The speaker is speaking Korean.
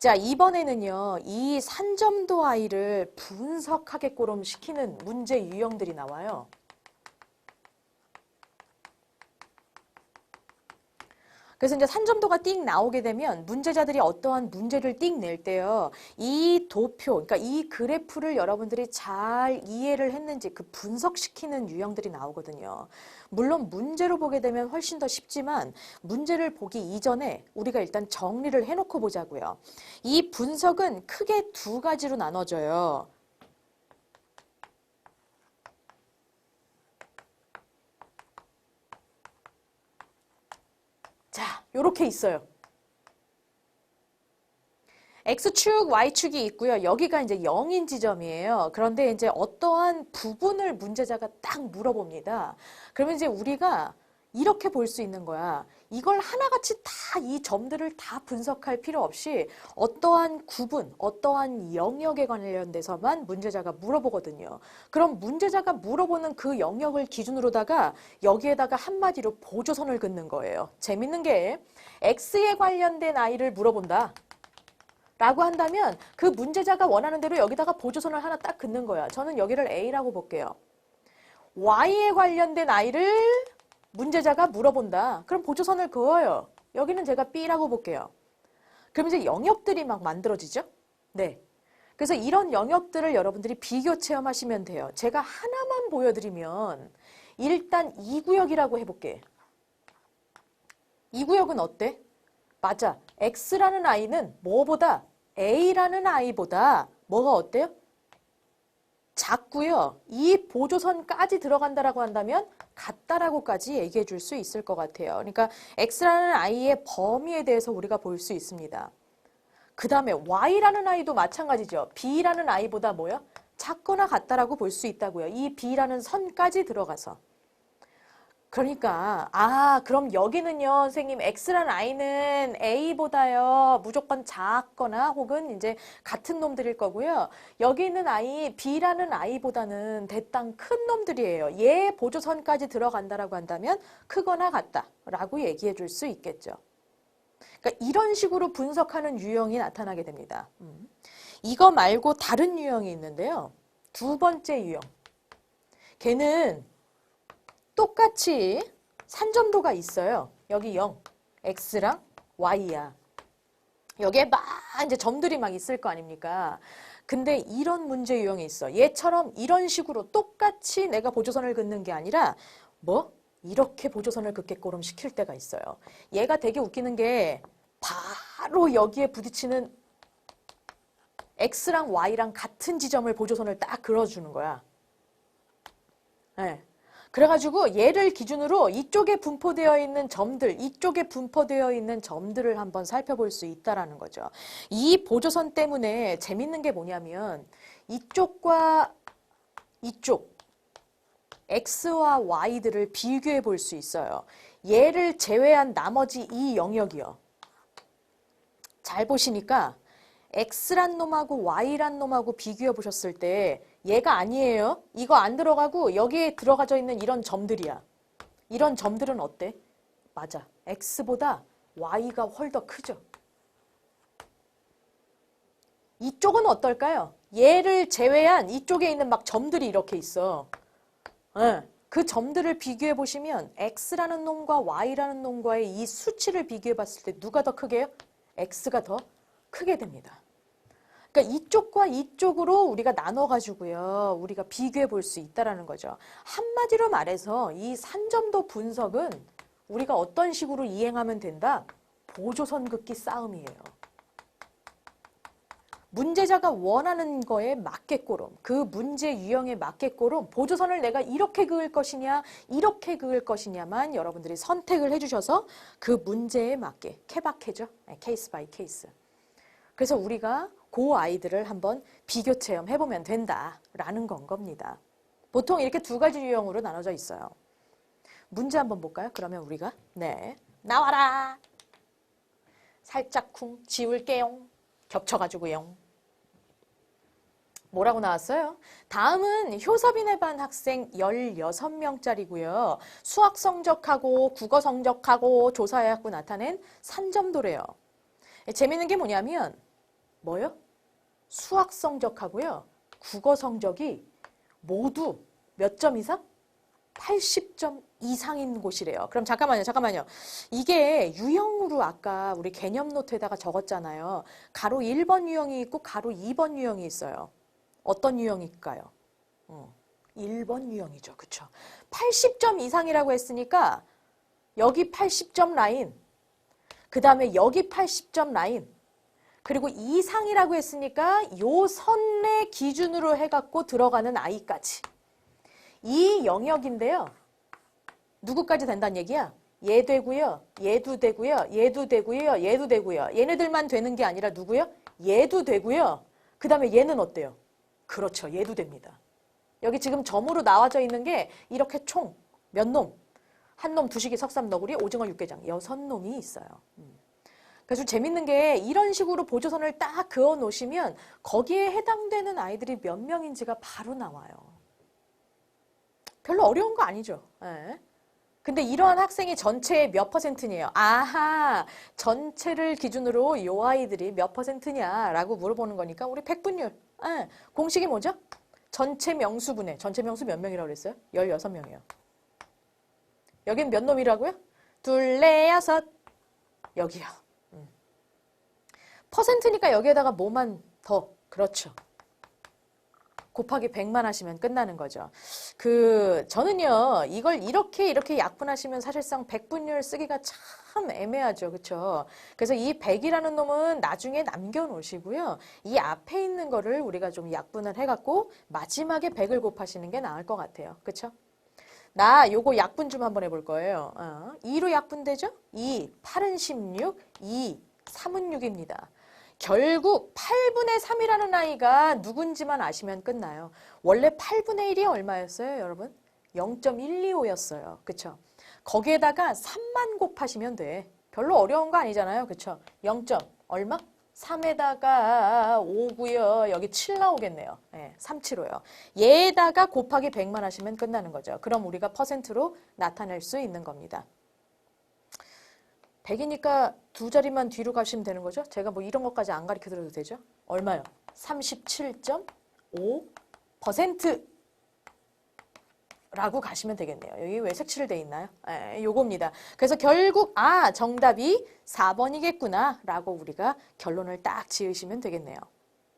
자, 이번에는요, 이 산점도 아이를 분석하게끔 시키는 문제 유형들이 나와요. 그래서 이제 산점도가 띵 나오게 되면 문제자들이 어떠한 문제를 띵 낼 때요. 이 도표, 그러니까 이 그래프를 여러분들이 잘 이해를 했는지 그 분석시키는 유형들이 나오거든요. 물론 문제로 보게 되면 훨씬 더 쉽지만 문제를 보기 이전에 우리가 일단 정리를 해놓고 보자고요. 이 분석은 크게 두 가지로 나눠져요. 자, 요렇게 있어요. X축, Y축이 있고요. 여기가 이제 0인 지점이에요. 그런데 이제 어떠한 부분을 문제자가 딱 물어봅니다. 그러면 이제 우리가 이렇게 볼 수 있는 거야. 이걸 하나같이 다 이 점들을 다 분석할 필요 없이 어떠한 구분, 어떠한 영역에 관련돼서만 문제자가 물어보거든요. 그럼 문제자가 물어보는 그 영역을 기준으로다가 여기에다가 한마디로 보조선을 긋는 거예요. 재밌는 게 X에 관련된 아이를 물어본다. 라고 한다면 그 문제자가 원하는 대로 여기다가 보조선을 하나 딱 긋는 거야. 저는 여기를 A라고 볼게요. Y에 관련된 아이를 문제자가 물어본다. 그럼 보조선을 그어요. 여기는 제가 B라고 볼게요. 그럼 이제 영역들이 막 만들어지죠? 네. 그래서 이런 영역들을 여러분들이 비교 체험하시면 돼요. 제가 하나만 보여드리면 일단 이 구역이라고 해볼게. 이 구역은 어때? 맞아. X라는 아이는 뭐보다 A라는 아이보다 뭐가 어때요? 작고요. 이 보조선까지 들어간다라고 한다면 같다라고까지 얘기해 줄 수 있을 것 같아요. 그러니까 X라는 아이의 범위에 대해서 우리가 볼 수 있습니다. 그 다음에 Y라는 아이도 마찬가지죠. B라는 아이보다 뭐요? 작거나 같다라고 볼 수 있다고요. 이 B라는 선까지 들어가서. 그러니까 아 그럼 여기는요 선생님 X라는 아이는 A보다요 무조건 작거나 혹은 이제 같은 놈들일 거고요. 여기 있는 아이 B라는 아이보다는 대땅 큰 놈들이에요. 얘 보조선까지 들어간다라고 한다면 크거나 같다라고 얘기해 줄 수 있겠죠. 그러니까 이런 식으로 분석하는 유형이 나타나게 됩니다. 음. 이거 말고 다른 유형이 있는데요. 두 번째 유형. 걔는 똑같이 산점도가 있어요. 여기 0, x랑 y야. 여기에 막 이제 점들이 막 있을 거 아닙니까? 근데 이런 문제 유형이 있어. 얘처럼 이런 식으로 똑같이 내가 보조선을 긋는 게 아니라 뭐? 이렇게 보조선을 긋게끔 시킬 때가 있어요. 얘가 되게 웃기는 게 바로 여기에 부딪히는 x랑 y랑 같은 지점을 보조선을 딱 그려주는 거야. 네. 그래가지고 얘를 기준으로 이쪽에 분포되어 있는 점들, 이쪽에 분포되어 있는 점들을 한번 살펴볼 수 있다라는 거죠. 이 보조선 때문에 재밌는 게 뭐냐면 이쪽과 이쪽 x와 y들을 비교해 볼 수 있어요. 얘를 제외한 나머지 이 영역이요. 잘 보시니까 x란 놈하고 y란 놈하고 비교해 보셨을 때 얘가 아니에요. 이거 안 들어가고 여기에 들어가져 있는 이런 점들이야. 이런 점들은 어때? 맞아. x보다 y가 훨 더 크죠. 이쪽은 어떨까요? 얘를 제외한 이쪽에 있는 막 점들이 이렇게 있어. 네. 그 점들을 비교해 보시면 x라는 놈과 y라는 놈과의 이 수치를 비교해 봤을 때 누가 더 크게요? x가 더 크게 됩니다. 그러니까 이쪽과 이쪽으로 우리가 나눠가지고요. 우리가 비교해 볼 수 있다라는 거죠. 한마디로 말해서 이 산점도 분석은 우리가 어떤 식으로 이행하면 된다? 보조선 긋기 싸움이에요. 문제자가 원하는 거에 맞게꼬름, 그 문제 유형에 맞게꼬름 보조선을 내가 이렇게 그을 것이냐, 이렇게 그을 것이냐만 여러분들이 선택을 해주셔서 그 문제에 맞게 케바케죠. 케이스 바이 케이스. 그래서 우리가 그 아이들을 한번 비교 체험해 보면 된다라는 건 겁니다. 보통 이렇게 두 가지 유형으로 나눠져 있어요. 문제 한번 볼까요? 그러면 우리가 네 나와라 살짝 쿵 지울게요. 겹쳐가지고요. 뭐라고 나왔어요? 다음은 효섭이네 반 학생 16명짜리고요. 수학 성적하고 국어 성적하고 조사해갖고 나타낸 산점도래요. 재밌는 게 뭐냐면 뭐요? 수학 성적하고요. 국어 성적이 모두 몇 점 이상? 80점 이상인 곳이래요. 그럼 잠깐만요, 잠깐만요. 이게 유형으로 아까 우리 개념 노트에다가 적었잖아요. 가로 1번 유형이 있고 가로 2번 유형이 있어요. 어떤 유형일까요? 어, 1번 유형이죠. 그쵸? 80점 이상이라고 했으니까 여기 80점 라인, 그 다음에 여기 80점 라인, 그리고 이상이라고 했으니까 요 선의 기준으로 해갖고 들어가는 아이까지. 이 영역인데요. 누구까지 된다는 얘기야? 얘 되고요. 얘도 되고요. 얘도 되고요. 얘도 되고요. 얘네들만 되는 게 아니라 누구요? 얘도 되고요. 그 다음에 얘는 어때요? 그렇죠. 얘도 됩니다. 여기 지금 점으로 나와져 있는 게 이렇게 총 몇 놈? 한 놈, 두식이, 석삼, 너구리, 오징어, 육개장 여섯 놈이 있어요. 음. 그래서 재밌는 게 이런 식으로 보조선을 딱 그어 놓으시면 거기에 해당되는 아이들이 몇 명인지가 바로 나와요. 별로 어려운 거 아니죠. 예. 근데 이러한 학생이 전체의 몇 퍼센트니에요? 아하, 전체를 기준으로 요 아이들이 몇 퍼센트냐라고 물어보는 거니까 우리 백분율. 예. 공식이 뭐죠? 전체 명수분의, 전체 명수 몇 명이라고 그랬어요? 16명이에요. 여긴 몇 놈이라고요? 둘, 넷, 여섯. 여기요. 음. 퍼센트니까 여기에다가 뭐만 더. 그렇죠. 곱하기 100만 하시면 끝나는 거죠. 그 저는요. 이걸 이렇게 이렇게 약분하시면 사실상 백분율 쓰기가 참 애매하죠. 그렇죠? 그래서 이 100이라는 놈은 나중에 남겨 놓으시고요. 이 앞에 있는 거를 우리가 좀 약분을 해 갖고 마지막에 100을 곱하시는 게 나을 것 같아요. 그렇죠? 나 요거 약분 좀 한번 해볼 거예요. 어, 2로 약분되죠? 2, 8은 16, 2, 3은 6입니다. 결국 8분의 3이라는 아이가 누군지만 아시면 끝나요. 원래 8분의 1이 얼마였어요, 여러분? 0.125였어요. 그쵸? 거기에다가 3만 곱하시면 돼. 별로 어려운 거 아니잖아요. 그쵸? 0. 얼마? 3에다가 5고요. 여기 7 나오겠네요. 네, 375요. 얘에다가 곱하기 100만 하시면 끝나는 거죠. 그럼 우리가 퍼센트로 나타낼 수 있는 겁니다. 100이니까 두 자리만 뒤로 가시면 되는 거죠? 제가 뭐 이런 것까지 안 가르쳐 드려도 되죠? 얼마요? 37.5% 라고 가시면 되겠네요. 여기 왜 색칠을 돼 있나요? 예, 요겁니다. 그래서 결국 아 정답이 4번이겠구나 라고 우리가 결론을 딱 지으시면 되겠네요.